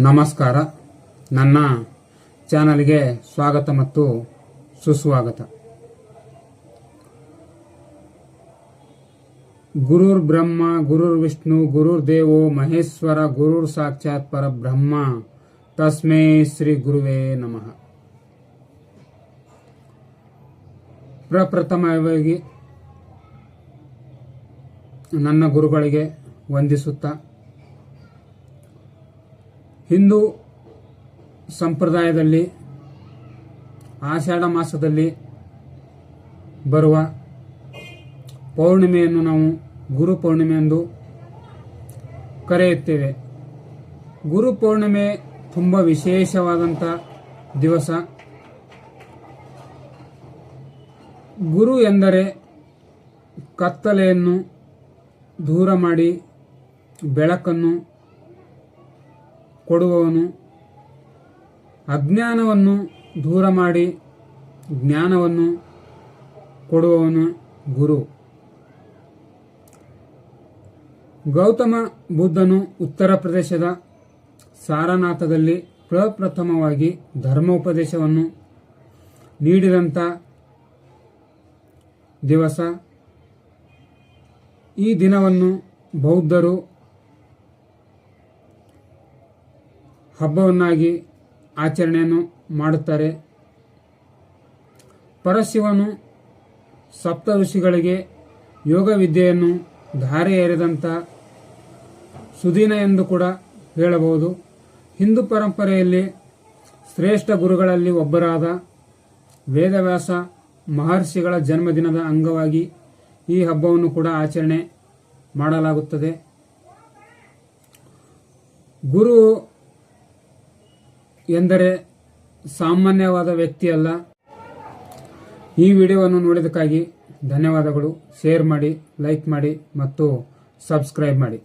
ನಮಸ್ಕಾರ. ನನ್ನ ಚಾನಲ್ಗೆ ಸ್ವಾಗತ ಮತ್ತು ಸುಸ್ವಾಗತ. ಗುರುರ್ ಬ್ರಹ್ಮ, ಗುರುರ್ ವಿಷ್ಣು, ಗುರುರ್ ದೇವೋ, ಮಹೇಶ್ವರ, ಗುರುರ್ ಸಾಕ್ಷಾತ್ ಪರಬ್ರಹ್ಮ. ತಸ್ಮೇ ಶ್ರೀ ಗುರುವೇ ನಮಃ. ಪ್ರಪ್ರಥಮವಾಗಿ ನನ್ನ ಗುರುಗಳಿಗೆ ವಂದಿಸುತ್ತಾ ಹಿಂದೂ ಸಂಪ್ರದಾಯದಲ್ಲಿ ಆಷಾಢ ಮಾಸದಲ್ಲಿ ಬರುವ ಪೌರ್ಣಿಮೆಯನ್ನು ನಾವು ಗುರು ಪೌರ್ಣಿಮೆ ಎಂದು ಕರೆಯುತ್ತೇವೆ. ಗುರು ಪೌರ್ಣಿಮೆ ತುಂಬ ವಿಶೇಷವಾದಂಥ ದಿವಸ. ಗುರು ಎಂದರೆ ಕತ್ತಲೆಯನ್ನು ದೂರ ಮಾಡಿ ಬೆಳಕನ್ನು ಕೊಡುವವನು ಅಜ್ಞಾನವನ್ನು ದೂರ ಮಾಡಿ ಜ್ಞಾನವನ್ನು ಕೊಡುವವನು ಗುರು. ಗೌತಮ ಬುದ್ಧನು ಉತ್ತರ ಪ್ರದೇಶದ ಸಾರನಾಥದಲ್ಲಿ ಪ್ರಪ್ರಥಮವಾಗಿ ಧರ್ಮೋಪದೇಶವನ್ನು ನೀಡಿದಂಥ ದಿವಸ ಈ ದಿನವನ್ನು ಬೌದ್ಧರು ಹಬ್ಬವನ್ನಾಗಿ ಆಚರಣೆಯನ್ನು ಮಾಡುತ್ತಾರೆ. ಪರಶಿವನು ಸಪ್ತ ಋಷಿಗಳಿಗೆ ಯೋಗ ವಿದ್ಯೆಯನ್ನು ಧಾರೆ ಎರೆದಂಥ ಸುದಿನ ಎಂದು ಕೂಡ ಹೇಳಬಹುದು. ಹಿಂದೂ ಪರಂಪರೆಯಲ್ಲಿ ಶ್ರೇಷ್ಠ ಗುರುಗಳಲ್ಲಿ ಒಬ್ಬರಾದ ವೇದವ್ಯಾಸ ಮಹರ್ಷಿಗಳ ಜನ್ಮದಿನದ ಅಂಗವಾಗಿ ಈ ಹಬ್ಬವನ್ನು ಕೂಡ ಆಚರಣೆ ಮಾಡಲಾಗುತ್ತದೆ. ಗುರು ಎಂದರೆ ಸಾಮಾನ್ಯವಾದ ವ್ಯಕ್ತಿಯಲ್ಲ ಈ ವಿಡಿಯೋವನ್ನು ನೋಡಿದಕ್ಕಾಗಿ ಧನ್ಯವಾದಗಳು. ಶೇರ್ ಮಾಡಿ ಲೈಕ್ ಮಾಡಿ ಮತ್ತು ಸಬ್ಸ್ಕ್ರೈಬ್ ಮಾಡಿ.